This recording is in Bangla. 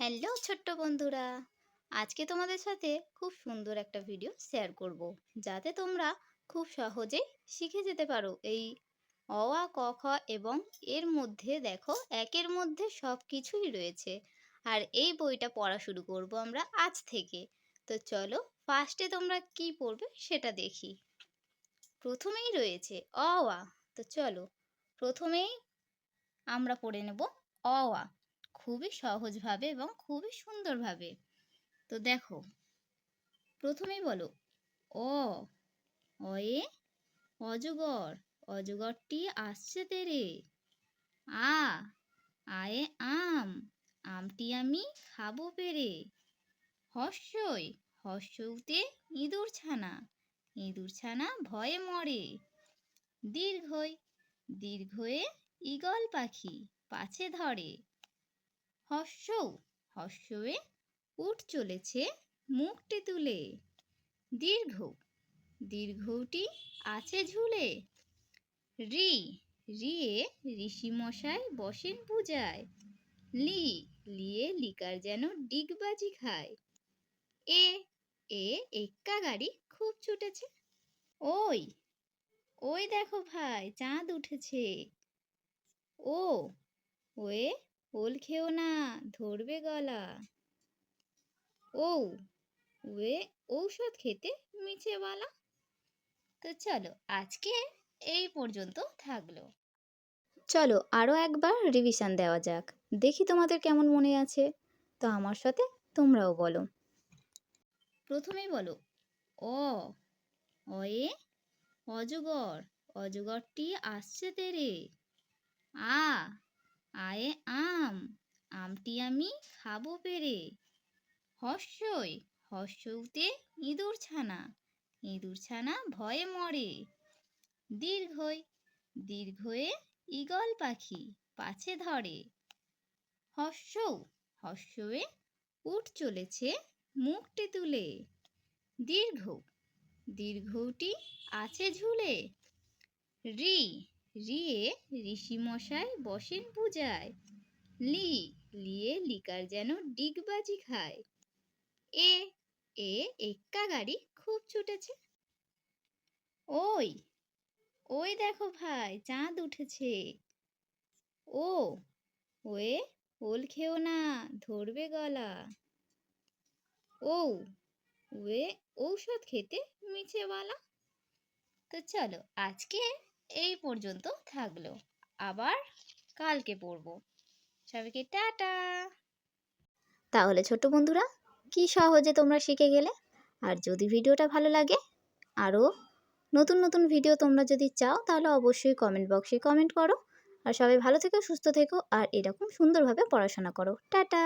হ্যালো ছোট্ট বন্ধুরা, আজকে তোমাদের সাথে খুব সুন্দর একটা ভিডিও শেয়ার করব, যাতে তোমরা খুব সহজেই শিখে যেতে পারো এই অ আ ক খ এবং এর মধ্যে দেখো একের মধ্যে সব কিছুই রয়েছে। আর এই বইটা পড়া শুরু করব আমরা আজ থেকে। তো চলো ফার্স্টে তোমরা কি পড়বে সেটা দেখি। প্রথমেই রয়েছে অ আ তো চলো প্রথমেই আমরা পড়ে নেব অ আ খুবই সহজভাবে এবং খুবই সুন্দরভাবে। তো দেখো, প্রথমেই বলো, অ, অয়ে, অজগর, অজগরটি আসছে তেরে। আ, আয়ে আম, আমটি আমি খাব পেরে। হর্ষই, হর্ষউতে ইঁদুর ছানা ইঁদুর ছানা ভয়ে মরে। দীর্ঘই, দীর্ঘয়ে ঈগল পাখি, পাছে ধরে। হর্ষৌ, হর্ষয়ে উঠ চলেছে মুখটি তুলে। দীর্ঘ, দীর্ঘটি আছে ঝুলে। রি, রিয়ে ঋষিমশাই বসেন পূজায়। লি, লিয়ে লিকার যেন ডিগবাজি খায়। এ এ, এক্কা গাড়ি খুব ছুটেছে। ওই ওই দেখো ভাই, চাঁদ উঠেছে। ও, ওয়ে ওল খেও না, ধরবে গলা। ও ওয়ে, ঔষধ খেতে মিছে বলা। তো চলো, আজকে এই পর্যন্ত থাকল। চলো আরও একবার রিভিশন দেওয়া যাক। দেখি তোমাদের কেমন মনে আছে। তো আমার সাথে তোমরাও বলো। প্রথমেই বলো, অ, অয়ে, অজগর। অজগরটি আসছে তেরে। আ আয়ে আম, আমটি আমি খাব পেরে। হর্ষই, হর্ষউতে ইঁদুর ছানা ইঁদুর ছানা ভয়ে মরে। দীর্ঘই, দীর্ঘয়ে ঈগল পাখি পাছে ধরে। হর্ষৌ হর্ষয়ে উঠ চলেছে মুখটি তুলে। দীর্ঘ, দীর্ঘটি আছে ঝুলে। রি রিয়ে ঋষিমশাই বসেন পূজায়। লি, লিয়ে লিকার যেন ডিগবাজি খায়। এ এ, এক্কা গাড়ি খুব ছুটেছে। ওই ওই দেখো ভাই, চাঁদ উঠেছে। ও, ওয়ে, ওল খেও না, ধরবে গলা। ও, ওয়ে, ঔষধ খেতে মিছে বলা। তো চলো, আজকে এই পর্যন্ত থাকল। আবার কালকে পড়ব। সবাইকে টাটা। তাহলে ছোট বন্ধুরা, কি সহজে তোমরা শিখে গেলে? আর যদি ভিডিওটা ভালো লাগে, আরও নতুন নতুন ভিডিও তোমরা যদি চাও, তাহলে অবশ্যই কমেন্ট বক্সে কমেন্ট করো। আর সবাই ভালো থেকো, সুস্থ থেকো, আর এরকম সুন্দরভাবে পড়াশোনা করো। টাটা!